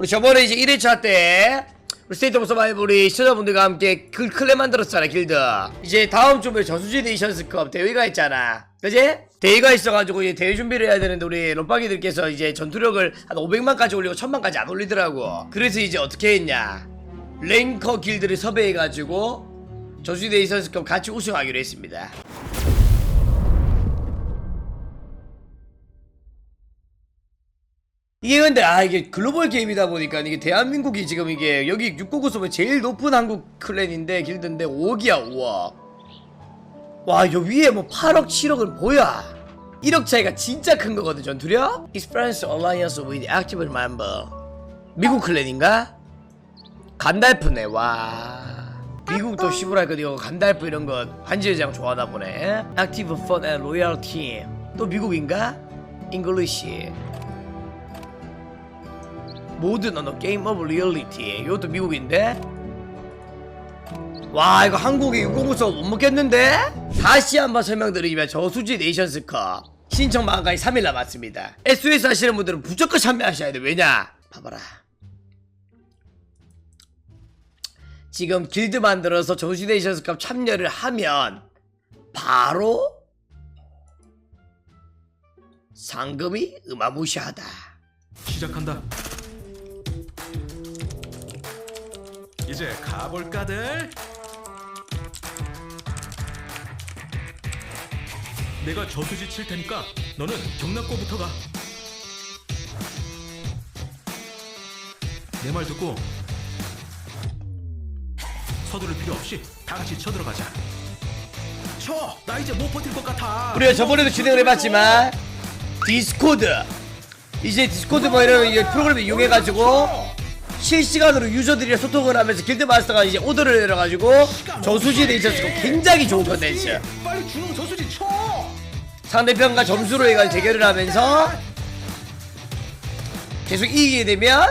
우리 저번에 이제 1회차 때 우리 스테이트 오브 서바이브 우리 시청자분들과 함께 그 클랜 만들었잖아 길드. 이제 다음 주에 저수지 네이션스컵 대회가 있잖아. 그지? 대회가 있어가지고 이제 대회 준비를 해야 되는데 우리 롬빵이들께서 이제 전투력을 한 500만까지 올리고 1000만까지 안 올리더라고. 그래서 이제 어떻게 했냐? 랭커 길드를 섭외해가지고 저수지 네이션스컵 같이 우승하기로 했습니다 이게 근데 아 이게 글로벌 게임이다 보니까 이게 대한민국이 지금 이게 여기 699서버 제일 높은 한국 클랜인데 길드인데 5억이야 5억 와여 위에 뭐 8억 7억은 뭐야? 1억 차이가 진짜 큰 거거든 전투력? Experience Alliance with Active Member. 미국 클랜인가? 간달프네 와. 미국도 시부랄 이거 간달프 이런 거 반지의장 좋아하나 보네. Active Fun and Loyal Team. 또 미국인가? English 모든 언어 게임 오브 리얼리티 이것도 미국인데? 와 이거 한국에 609서 못 먹겠는데? 다시 한번 설명드리면 저수지 네이션스컵 신청 마감까지 3일 남았습니다. SOS 하시는 분들은 무조건 참여하셔야 돼. 왜냐? 봐봐라. 지금 길드 만들어서 저수지 네이션스컵 참여를 하면 바로 상금이 어마무시하다. 시작한다. 이제 가볼까들? 내가 저수지 칠 테니까 너는 경락고부터 가. 내 말 듣고 서두를 필요 없이 다 같이 쳐들어가자. 쳐! 나 이제 못 버틸 것 같아. 우리가 저번에도 진행을 해봤지만 디스코드 이제 디스코드 뭐 이런 이제 프로그램을 이용해가지고 실시간으로 유저들이랑 소통을 하면서 길드 마스터가 이제 오더를 내려가지고 저수지에 있어서 굉장히 좋은 컨텐츠 빨리 주는 저수지 쳐! 상대편과 점수로 해가지고 대결을 하면서 계속 이기게 되면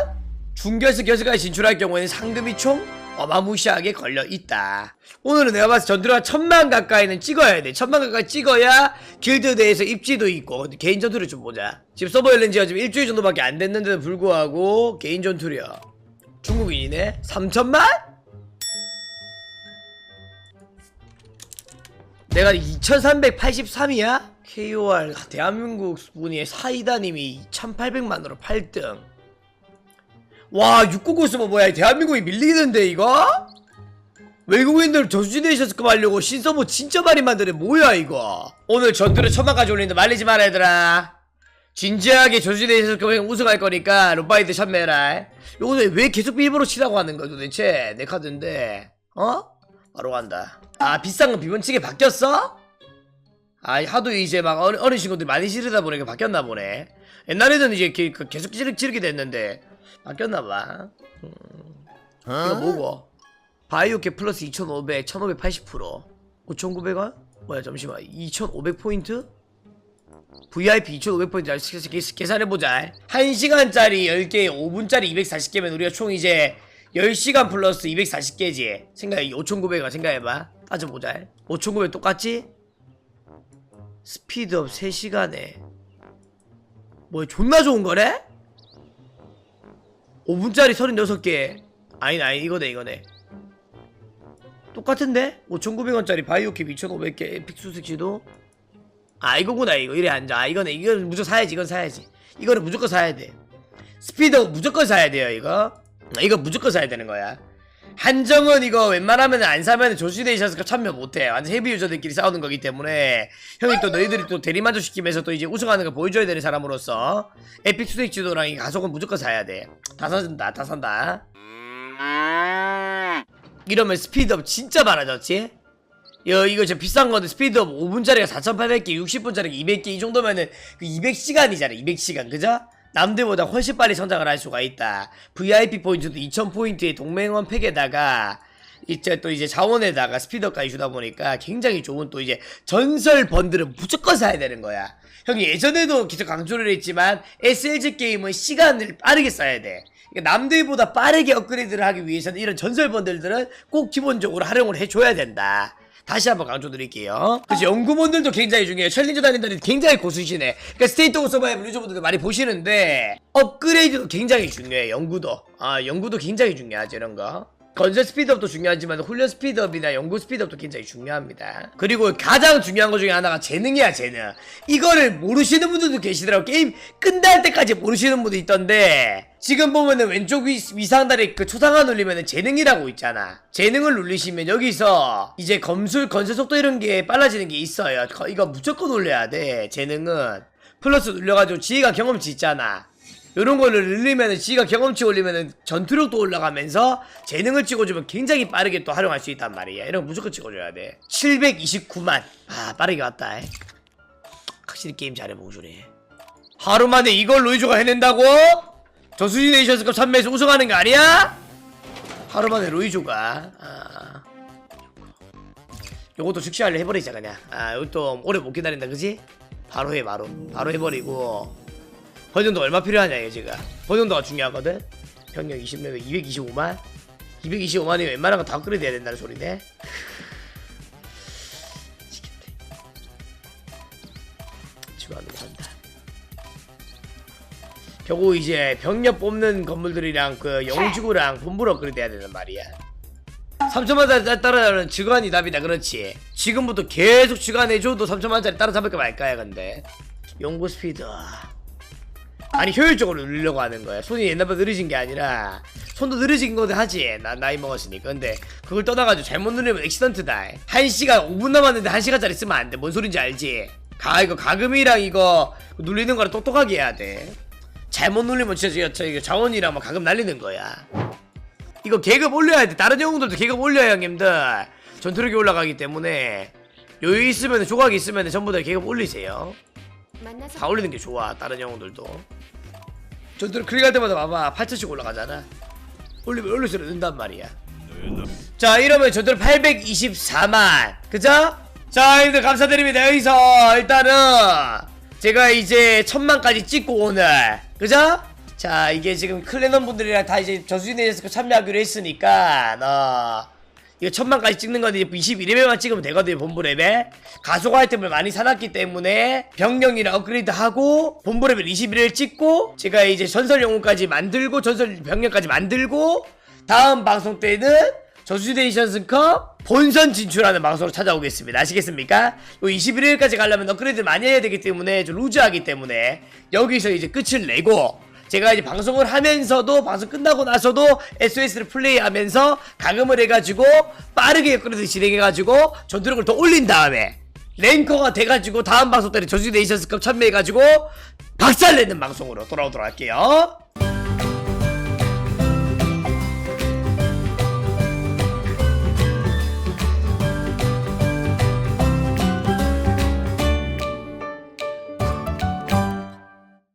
중결승 결승까지 진출할 경우에는 상금이 총 어마무시하게 걸려 있다. 오늘은 내가 봤을 때 전투가 천만 가까이는 찍어야 돼. 천만 가까이 찍어야 길드 내에서 입지도 있고 개인 전투를 좀 보자. 지금 서버 열린 지가 지금 일주일 정도밖에 안 됐는데도 불구하고 개인 전투력 중국인이네 3천만? 내가 2383이야? KOR 대한민국 분이 사이다님이 2800만으로 8등 와 699스모 뭐야 대한민국이 밀리는데 이거? 외국인들 저수지 네이션스급 하려고 신서버 진짜 많이 만드네 뭐야 이거 오늘 전투를 천만까지 올리는데 말리지 마라 얘들아 진지하게 저수지 네이션스급 우승할 거니까 롬바이드 참매라 요거는 왜 계속 일부러 치라고 하는 거야 도대체 내 카드인데 어? 바로 간다 아 비싼 건 비번치게 바뀌었어? 아 하도 이제 막 어린, 어린 친구들이 많이 지르다 보니까 바뀌었나 보네 옛날에는 이제 게- 그 계속 지르, 지르게 됐는데 바뀌었나 봐 음. 이거 뭐고 바이오캡 플러스 2500 1580% 5900원? 뭐야 잠시만 2500포인트? VIP 2500포인트 계산해보자. 1시간짜리 10개 5분짜리 240개면 우리가 총 이제 10시간 플러스 240개지. 생각해 5900원 생각해봐. 따져보자. 5900 똑같지? 스피드업 3시간에. 뭐 존나 좋은 거래? 5분짜리 36개. 아니 아니 이거네 이거네. 똑같은데? 5,900원짜리 바이오캡 2,500개 에픽 수색시도 아 이거구나 이거. 이래 앉아. 아 이거네. 이건 무조건 사야지 이건 사야지. 이거는 무조건 사야 돼. 스피드업 무조건 사야 돼요 이거. 아, 이거 무조건 사야 되는 거야. 한정은 이거 웬만하면 안 사면 조시데이션스가 참여 못해 완전 헤비 유저들끼리 싸우는 거기 때문에. 형이 또 너희들이 또 대리만족 시키면서 또 이제 우승하는 걸 보여줘야 되는 사람으로서 에픽 수익 지도랑 이 가속은 무조건 사야 돼다 사준다 다 산다. 이러면 스피드업 진짜 많아졌지 야 이거 진짜 비싼 건데 스피드업 5분짜리가 4,800개 60분짜리가 200개 이 정도면은 그 200시간이잖아 200시간. 그죠? 남들보다 훨씬 빨리 성장을 할 수가 있다. VIP 포인트도 2000포인트의 동맹원 팩에다가 이제 또 이제 자원에다가 스피드업까지 주다 보니까 굉장히 좋은 또 이제 전설 번들은 무조건 사야 되는 거야. 형이 예전에도 계속 강조를 했지만 SLG 게임은 시간을 빠르게 써야 돼. 그러니까 남들보다 빠르게 업그레이드를 하기 위해서는 이런 전설 번들들은 꼭 기본적으로 활용을 해줘야 된다 다시 한번 강조드릴게요. 그래서 연구분들도 굉장히 중요해요. 챌린저 다닌다는 굉장히 고수시네. 그러니까 스테이트 오브 서바이벌 유저분들도 많이 보시는데 업그레이드도 굉장히 중요해요. 연구도. 아 연구도 굉장히 중요하죠 이런 거. 건설 스피드업도 중요하지만 훈련 스피드업이나 연구 스피드업도 굉장히 중요합니다. 그리고 가장 중요한 것 중에 하나가 재능이야 재능. 이거를 모르시는 분들도 계시더라고. 게임 끝날 때까지 모르시는 분도 있던데 지금 보면은 왼쪽 위, 위상단에 그 초상화 눌리면은 재능이라고 있잖아. 재능을 누르시면 여기서 이제 검술 건설 속도 이런 게 빨라지는 게 있어요. 거- 이거 무조건 올려야 돼. 재능은 플러스 눌려가지고 지휘가 경험치 있잖아. 요런 거를 늘리면은 지가 경험치 올리면은 전투력도 올라가면서 재능을 찍어주면 굉장히 빠르게 또 활용할 수 있단 말이야. 이런 거 무조건 찍어줘야 돼. 729만. 아 빠르게 왔다. 확실히 게임 잘해보고 저래. 하루 만에 이걸 로이조가 해낸다고? 저수지 네이션스컵 3매에서 우승하는 거 아니야? 하루 만에 로이조가. 아. 요것도 즉시 하려 해버리자 그냥. 아 이것도 오래 못 기다린다 그지? 바로 해 바로. 바로 해버리고. 번영도 얼마 필요하냐 지금. 번영도가 중요하거든. 병력 20레벨 225만? 225만이면 웬만한 거 다 업그레이드 해야 된다는 소리네. 미치겠네 지금 못한다. 겨우 이제 병력 뽑는 건물들이랑 그 영지구랑 본부를 업그레이드 해야 되는 말이야. 3천만짜리 따라잡는 직관이 답이다 그렇지. 지금부터 계속 직관해줘도 3천만짜리 따라잡을까 말까야 근데. 연구 스피드 아니 효율적으로 누르려고 하는 거야. 손이 옛날보다 느려진 게 아니라 손도 느려진 거든 하지. 나 나이 먹었으니까. 근데 그걸 떠나가지고 잘못 누르면 액시던트다. 1시간 5분 남았는데 1시간짜리 쓰면 안 돼. 뭔 소린지 알지? 가 이거 가금이랑 이거 눌리는 거랑 똑똑하게 해야 돼. 잘못 누르면 진짜 저, 저 이거 자원이랑 막 가금 날리는 거야. 이거 계급 올려야 돼. 다른 영웅들도 계급 올려야 형님들. 전투력이 올라가기 때문에. 여유 있으면 조각이 있으면 전부 다 계급 올리세요 다 올리는 게 좋아 다른 영웅들도. 전투를 클릭할 때마다 봐봐 8천씩 올라가잖아. 올리면 올릴수록 는단 말이야. 자 이러면 전투를 824만. 그죠? 자 형님들 감사드립니다. 여기서 일단은 제가 이제 천만까지 찍고 오늘. 그죠? 자 이게 지금 클레넌 분들이랑 다 이제 저수진에서 참여하기로 했으니까 어 이거 천만까지 찍는 건데 21레벨만 찍으면 되거든요 본부 레벨 가속 아이템을 많이 사놨기 때문에 병력이랑 업그레이드 하고 본부 레벨 21을 찍고 제가 이제 전설 영웅까지 만들고 전설 병력까지 만들고 다음 방송 때는 저수데이션스컵 본선 진출하는 방송으로 찾아오겠습니다 아시겠습니까? 요 21일까지 가려면 업그레이드 많이 해야 되기 때문에 좀 루즈하기 때문에 여기서 이제 끝을 내고 제가 이제 방송을 하면서도 방송 끝나고 나서도 SOS를 플레이하면서 가금을 해가지고 빠르게 업그레이드 진행해가지고 전투력을 더 올린 다음에 랭커가 돼가지고 다음 방송 때는 저수 네이션스컵 참여해가지고 박살내는 방송으로 돌아오도록 할게요.